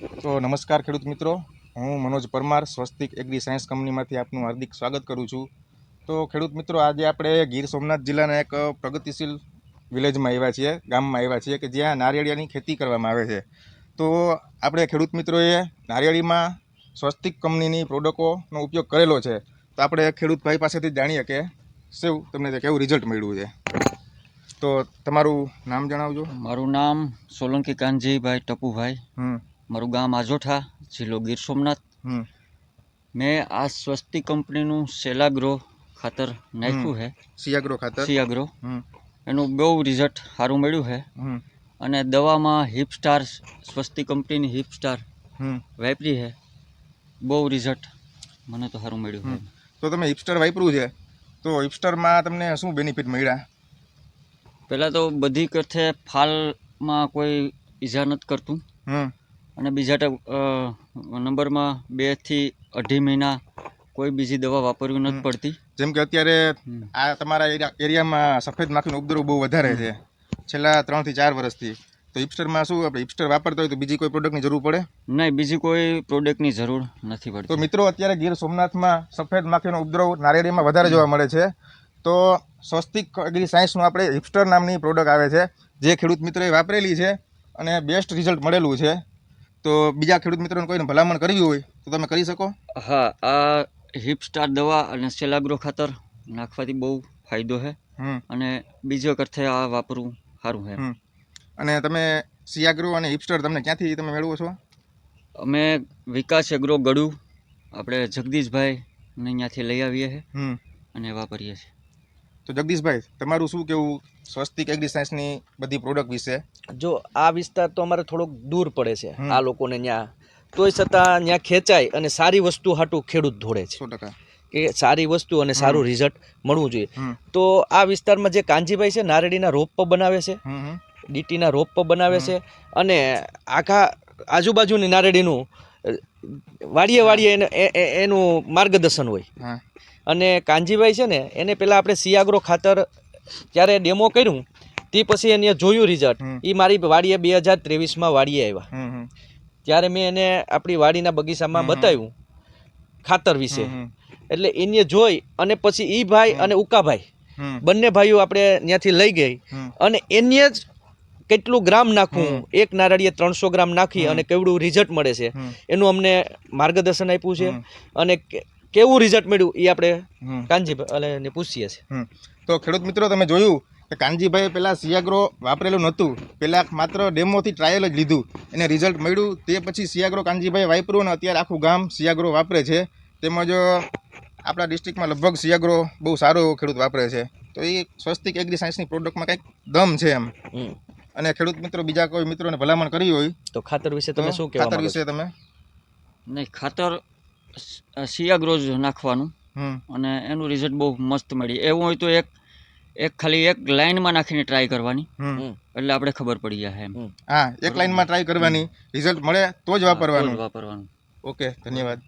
તો નમસ્કાર ખેડૂત મિત્રો. હું મનોજ પરમાર સ્વસ્તિક એગ્રી સાયન્સ કંપનીમાંથી આપનું હાર્દિક સ્વાગત કરું છું. તો ખેડૂત મિત્રો આજે આપણે ગીર સોમનાથ જિલ્લાના એક પ્રગતિશીલ વિલેજમાં આવ્યા છીએ ગામમાં આવ્યા છીએ કે જ્યાં નારિયેળિયાની ખેતી કરવામાં આવે છે. તો આપણે ખેડૂત મિત્રોએ નારિયેળીમાં સ્વસ્તિક કંપનીની પ્રોડક્ટોનો ઉપયોગ કરેલો છે. તો આપણે ખેડૂત ભાઈ પાસેથી જાણીએ કે શું તમને કેવું રિઝલ્ટ મળ્યું છે. તો તમારું નામ જણાવજો. મારું નામ સોલંકી કાનજીભાઈ ટપુભાઈ. હમ. મારું ગામ આજોઠા જિલ્લો ગીર સોમનાથ. મેં આ સ્વસ્તિ કંપનીનું સેલાગ્રો ખાતર નાખ્યું છે સિયાગ્રો ખાતર? સિયાગ્રો. એનું બહુ રિઝલ્ટ સારું મળ્યું છે અને દવામાં હિપ સ્ટાર સ્વસ્તિ કંપનીની હિપ સ્ટાર હમ. વાપરી છે બહુ રિઝલ્ટ મને તો સારું મળ્યું તો તમે હિપસ્ટર વાપર્યું છે. તો હિપસ્ટરમાં તમને શું બેનિફિટ મળ્યા? પહેલાં તો બધી કરતે ફાલમાં કોઈ ઈજા નથી કરતું. અને બીજા નંબરમાં બેથી અઢી મહિના કોઈ બીજી દવા વાપરવી નથી પડતી. જેમ કે અત્યારે આ તમારા એરિયા- એરિયામાં સફેદ માખીનો ઉપદ્રવ બહુ વધારે છે. છેલ્લા ત્રણથી ચાર વર્ષથી. તો હિપસ્ટરમાં શું આપણે હિપસ્ટર વાપરતા હોય તો બીજી કોઈ પ્રોડક્ટની જરૂર પડે? નહીં બીજી કોઈ પ્રોડક્ટની જરૂર નથી તો મિત્રો અત્યારે ગીર સોમનાથમાં સફેદ માખીનો ઉપદ્રવ નારિયેળીમાં વધારે જોવા મળે છે. તો સ્વસ્તિક એગ્રી સાયન્સનું આપણે હિપસ્ટર નામની પ્રોડક્ટ આવે છે. જે ખેડૂત મિત્રોએ વાપરેલી છે અને બેસ્ટ રિઝલ્ટ મળેલું છે. તો બીજા ખેડૂત મિત્રોને કોઈને ભલામણ કરવી હોય તો તમે કરી શકો. હા આ હિપસ્ટાર દવા અને સેલાગ્રો ખાતર નાખવાથી બહુ ફાયદો છે અને બીજો કરતે આ વાપરવું સારું છે અને તમે સિયાગ્રો અને હિપસ્ટર તમને ક્યાંથી તમે મેળવો છો? અમે વિકાસ એગ્રો ગળું આપણે જગદીશભાઈ ને અહીંયાથી લઈ આવીએ છીએ અને વાપરીએ છીએ. તો જગદીશભાઈ તમારું શું કેવું સ્વસ્તિક એગ્રી સાયન્સની બધી પ્રોડક્ટ વિશે? જો આ વિસ્તાર તો અમારે થોડોક દૂર પડે છે આ લોકોને ત્યાં તોય છતાં ત્યાં ખેંચાય અને સારી વસ્તુ હાટું ખેડૂત ધોડે છે. સો ટકા. કે સારી વસ્તુ અને સારું રિઝલ્ટ મળવું જોઈએ. તો આ વિસ્તારમાં જે કાંજીભાઈ છે નારેડીના રોપ બનાવે છે. ડીટીના રોપ બનાવે છે અને આખા આજુબાજુની નારેડીનું વાડીએ વાડીએ એને- માર્ગદર્શન હોય. અને કાનજીભાઈ છે ને એને પહેલાં આપણે સિયાગ્રો ખાતર જ્યારે ડેમો કર્યું તે પછી એને જોયું રિઝલ્ટ એ મારી વાડીએ બે હજાર ત્રેવીસમાં વાડીએ આવ્યા. ત્યારે મેં એને આપણી વાડીના બગીચામાં. બતાવ્યું ખાતર વિશે. એટલે એને જોઈ અને પછી એ ભાઈ અને ઉકાભાઈ બંને ભાઈઓ આપણે ત્યાંથી લઈ ગઈ. અને એને જ કેટલું ગ્રામ નાખવું એક નારળીએ ત્રણસો ગ્રામ નાખી અને કેવડું રિઝલ્ટ મળે છે. એનું અમને માર્ગદર્શન આપ્યું છે. અને કેવું રિઝલ્ટ મળ્યું એ આપણે કાનજીભાઈ ને પૂછીએ છીએ. હમ. તો ખેડૂત મિત્રો તમે જોયું કે કાનજીભાઈએ પહેલાં સિયાગ્રો વાપરેલું નહોતું. પહેલાં માત્ર ડેમોથી ટ્રાયલ જ લીધું. એને રિઝલ્ટ મળ્યું. તે પછી સિયાગ્રો કાનજીભાઈ વાપર્યું અને અત્યારે આખું ગામ સિયાગ્રો વાપરે છે. તેમજ આપણા ડિસ્ટ્રિક્ટમાં લગભગ સિયાગ્રો બહુ સારો એવો ખેડૂત વાપરે છે. તો એ સ્વસ્તિક એગ્રી સાયન્સની પ્રોડક્ટમાં કંઈક દમ છે એમ. અને ખેડૂત મિત્રો બીજા કોઈ મિત્રોને ભલામણ કરી હોય? તો ખાતર વિશે તમે શું કહેવા ખાતર વિશે તમે? નહીં ખાતર સિયાગ્રો જ નાખવાનું. હમ. અને એનું રિઝલ્ટ બહુ મસ્ત મળી. એવું હોય તો એક એક ખાલી એક લાઇનમાં નાખીને ટ્રાય કરવાની. એટલે આપણે ખબર પડી જાય એમ. હા એક લાઈનમાં ટ્રાય કરવાની. રિઝલ્ટ મળે તો જ વાપરવાનું. વાપરવાનું. ઓકે ધન્યવાદ.